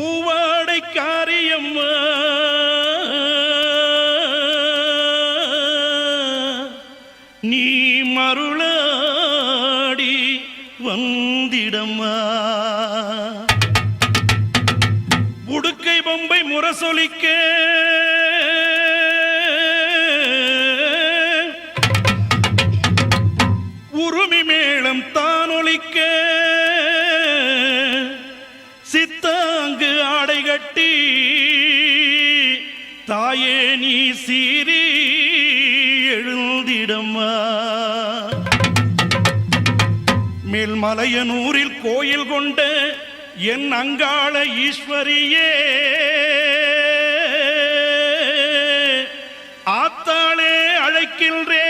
பூவாடை காரியம்மா நீ மருளாடி வந்திடம்மா. உடுக்கை பொம்பை முரசொலிக்க. கட்டி தாயே நீ சீரி எழுந்திடம்மா. மேல்மலையனூரில் கோயில் கொண்ட என் அங்காள ஈஸ்வரியே ஆத்தாளே அழைக்கின்றே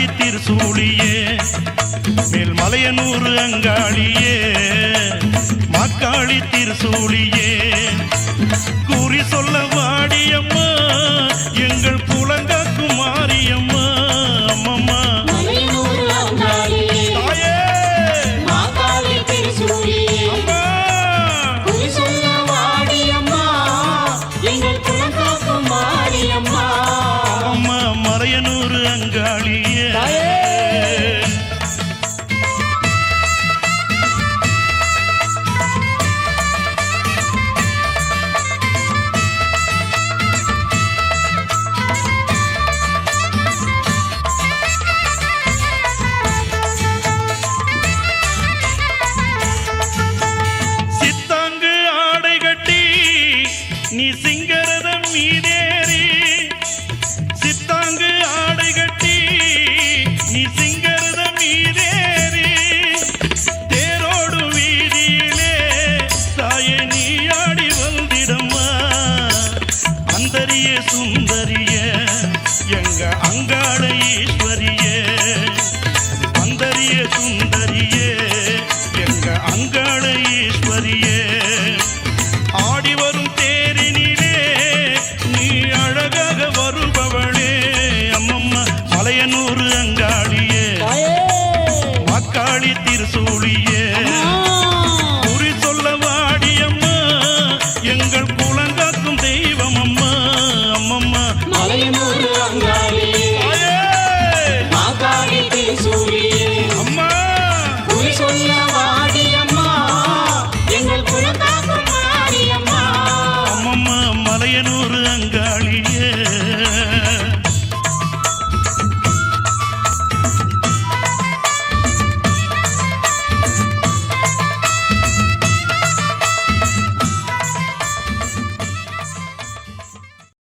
அங்காடி திருசூழியே மேல்மலையனூர் அங்காளியே மாக்காளி திருசூழியே கூறி சொல்ல வாடியம்மா எங்க அங்காள ஈஸ்வர மலையனூர் அங்காளி.